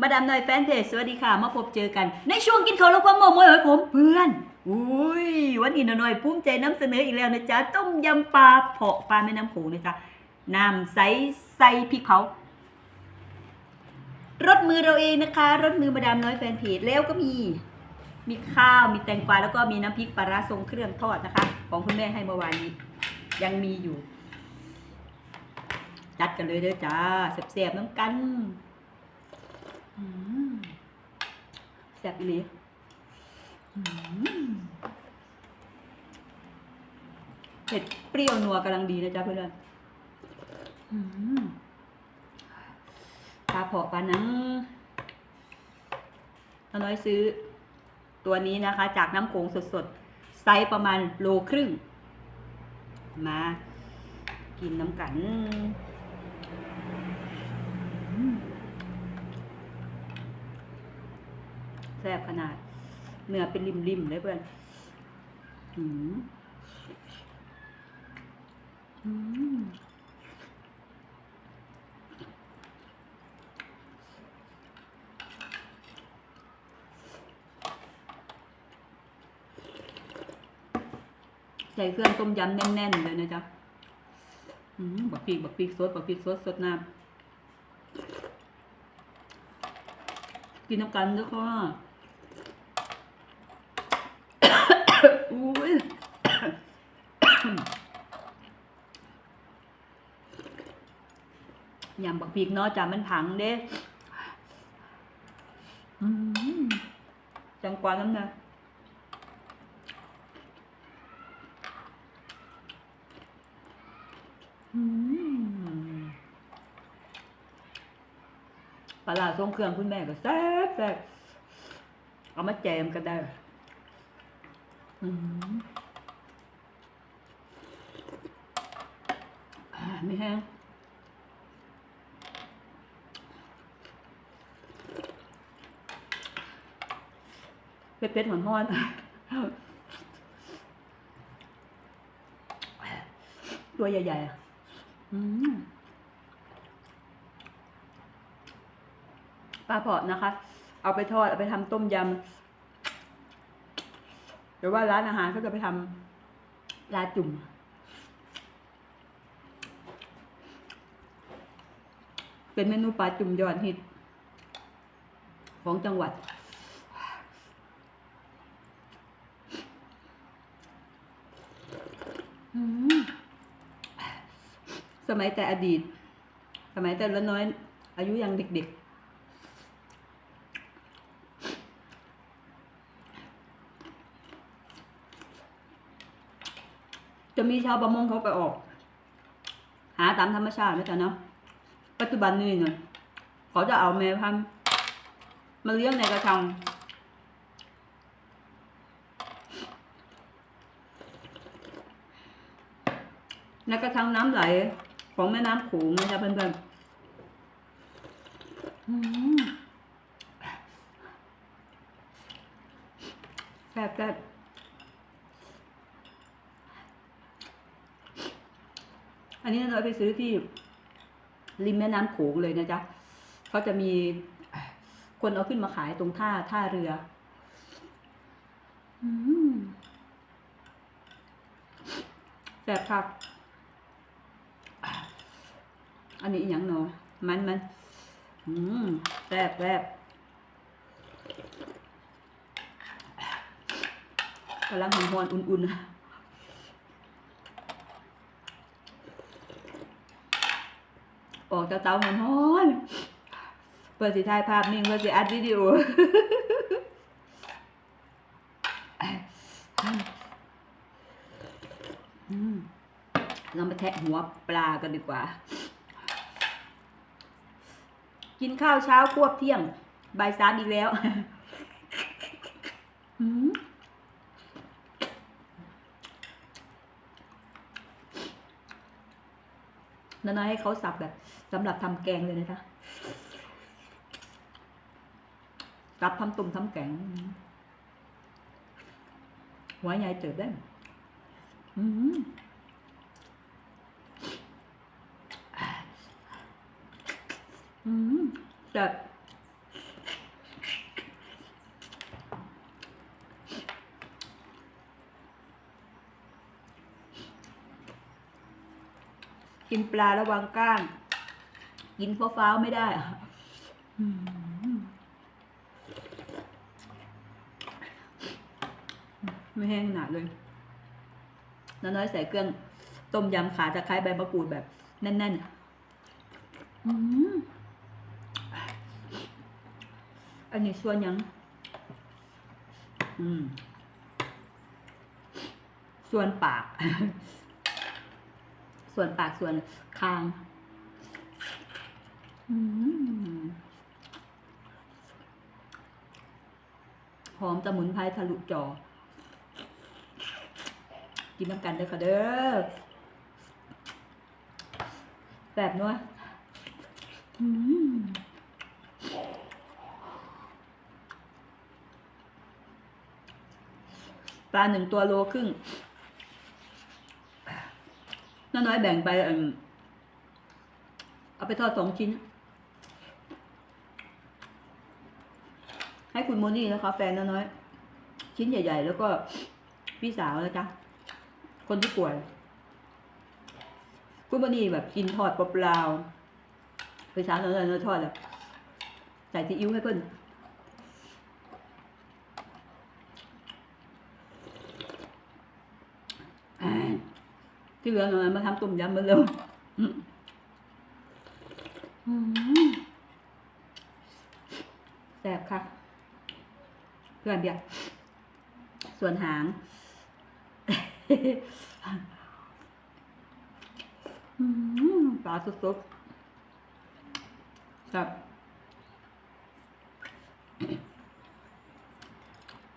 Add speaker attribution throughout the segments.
Speaker 1: มาดามหน่อยแฟนเพจสวัสดีค่ะ มาพบเจอกัน ในช่วงกินเข้าแล้วความโมโมยของผมเพื่อนอุ้ยวันนี้หน่อยภูมิใจนำเสนออีกแล้วนะจ๊ะต้มยำปลาเผาะปลาแม่น้ำโขงนะจ๊ะน้ำใสใสพริกเผารสมือเราเองนะคะรสมือมาดามน้อยแฟนเพจแล้วก็มีมีข้าวมีแตงกวาแล้วก็มีน้ำพริกปลาร้าทรงเครื่องทอดนะคะ ของคุณแม่ให้เมื่อวานนี้ ยังมีอยู่ จัดกันเลยเด้อจ้าแซ่บๆน้ำกันอ แซ่บอีหลีเผ็ดเปรี้ยวนัวกำลังดีนะจ๊ะเพื่อนๆปลาเผาะปลาหนังน้าน้อยซื้อ ตัวนี้นะคะ จากน้ำโขงสดๆ ไซส์ประมาณโลครึ่ง มา กินน้ำกัน อืม ซ่บขนาด เนื้อเป็นริมๆเลยเพื่อนอืมอืมใส่เครื่องต้มยำแน่นๆเลยนะจ๊ะอืมบักปีกบักปีกสดบักปีกสดสดน้ำกินน้ำกันด้วยค่ะ อุ้ย ยำบักปีกเนาะจ้ะมันผังเด้อจังกว่าน้ำนะปลาร้าทรงเครื่องคุณแม่ก็แซ่บแซ่บเอามาแจมกันได้อืมอ่าไม่แห้ง เผ็ดๆหอนๆตัวใหญ่ๆอะอืมปลาเผาะนะคะ เอาไปทอด เอาไปทำต้มยำหรือว่าร้านอาหารก็จะไปทำปลาจุ่มเป็นเมนูปลาจุ่มยอดฮิตของจังหวัด อืม ส มัยแต่อดีต สมัยแต่ละน้อย อายุยังเด็กๆจะมีชาวประมงเขาไปออก หาตามธรรมชาตินะจ๊ะเนาะปัจจุบันนี้เนี่ยเขาจะเอาแม่พันธุ์มาเลี้ยงในกระชัง ในกระชังน้ำไหล ของแม่น้ำโขงนะจ๊ะเพื่อนๆแซ่บแซ่บอันนี้เราไปซื้อที่ริมแม่น้ำโขงเลยนะจ๊ะเขาจะมีคนเอาขึ้นมาขายตรงท่าท่าเรืออืมแซ่บครับ อันนี้อย่างเนาะมันมันอืมแซ่บแซ่บกำลังหอมๆอุ่นๆออกจากเตาหอนเปิดสิถ่ายภาพนิ่งเปิดสิอัดวิดีโออืมเรามาแทะหัวปลากันดีกว่า กินข้าวเช้าควบเที่ยงบ่ายสามอีกแล้วน้อยๆให้เขาสับแบบสำหรับทำแกงเลยนะจ๊ะสับทำตุ่มทำแกงหัวใหญ่เติบได้อืม แบบกินปลาระวังก้าง กินฟ้าฟ้าไม่ได้ไม่แห้งหนาเลยน้อยใส่เครื่อง ต้มยำขาตะไคร้ใบมะกรูดแบบ แน่นๆอืม อันนี้ส่วนยัง อืม ส่วนปาก ส่วนปากส่วนคาง อืมหอมตะหมุนไพรทะลุจอ กินน้ำกันเด้อค่ะเด้อแบบนัวอืม ปลาหนึ่งตัวโลครึ่งน้าน้อยแบ่งไปเอาไปทอดสองชิ้น ให้คุณโมนี่นะคะแฟนน้าน้อย ชิ้นใหญ่ ๆ แล้วก็พี่สาวนะจ๊ะคนที่ป่วยคุณโมนี่แบบกินทอดเปล่าๆพี่สาวน้าน้อยน้อยทอดเลยใส่ซีอิ๊วให้เพิ่นอ่า ที่เหลือหน่อยมาทำต้มยำเหมือนเดิมแซ่บค่ะเพื่อนเดียวส่วนหางปลาสุดๆครับ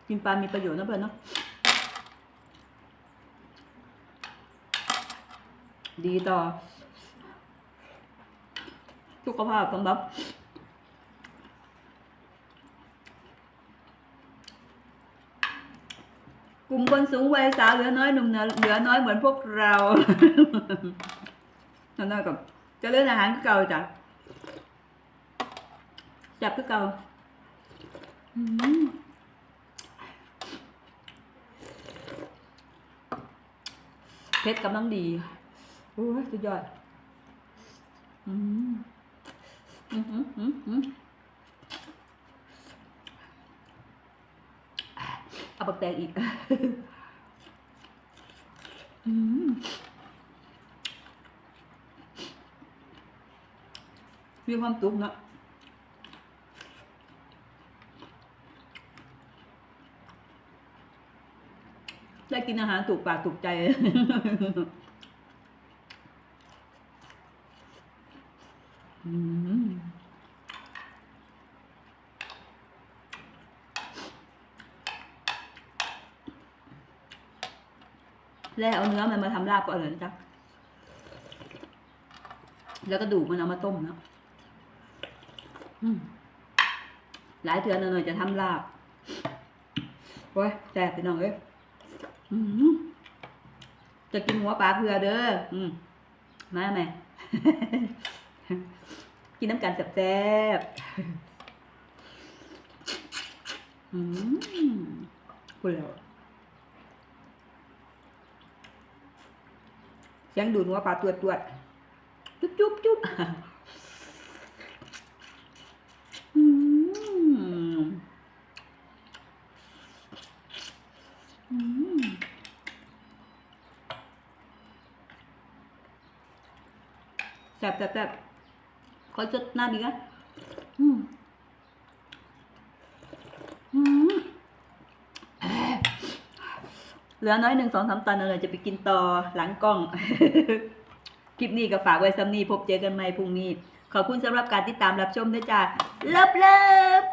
Speaker 1: กินปลามีประโยชน์นะเพื่อนเนาะ ดีต่อ สุขภาพสำหรับกลุ่มคนสูงวัยสาวเหลือน้อยหนุ่มเหลือน้อยเหมือนพวกเรานั่นกับจะเล่นอาหารเก่าจ้ะจับคือเก่าเพชรกำลังดี โอ้ยสุดยอด อืมอืมอืมอืมอืมเอาปักแตงอีก อืมมีความตุกเนอะได้กินอาหารถูกปากถูกใจ อืม แล้วเอาเนื้อมันมาทำลาบก็อร่อยนะจ๊ะ แล้วก็ดูมันเอามาต้มเนาะหลายเถื่อนหน่อยจะทำลาบโอ้ยแซ่บไปน้องเอ้ยอืมจะกินหัวปลาเพื่อเด้อ อืมมาไหม กินน้ำกันแซ่บๆอืมพูดแล้วเสียงดูดหัวปลาตัวตัวจุ๊บจุ๊บจุ๊บอืมอืมแซ่บแซ่บ แซ่บขอจดหน้าดีกันอืมอืมเอ้ยเหลือน้อยหนึ่งสองสามตันเลยจะไปกินต่อหลังกล้อง คลิปนี้ก็ฝากไว้ซ้ำนี้พบเจอกันใหม่พรุ่งนี้ ขอบคุณสำหรับการติดตามรับชมด้วยจ้าเลิฟเลิฟ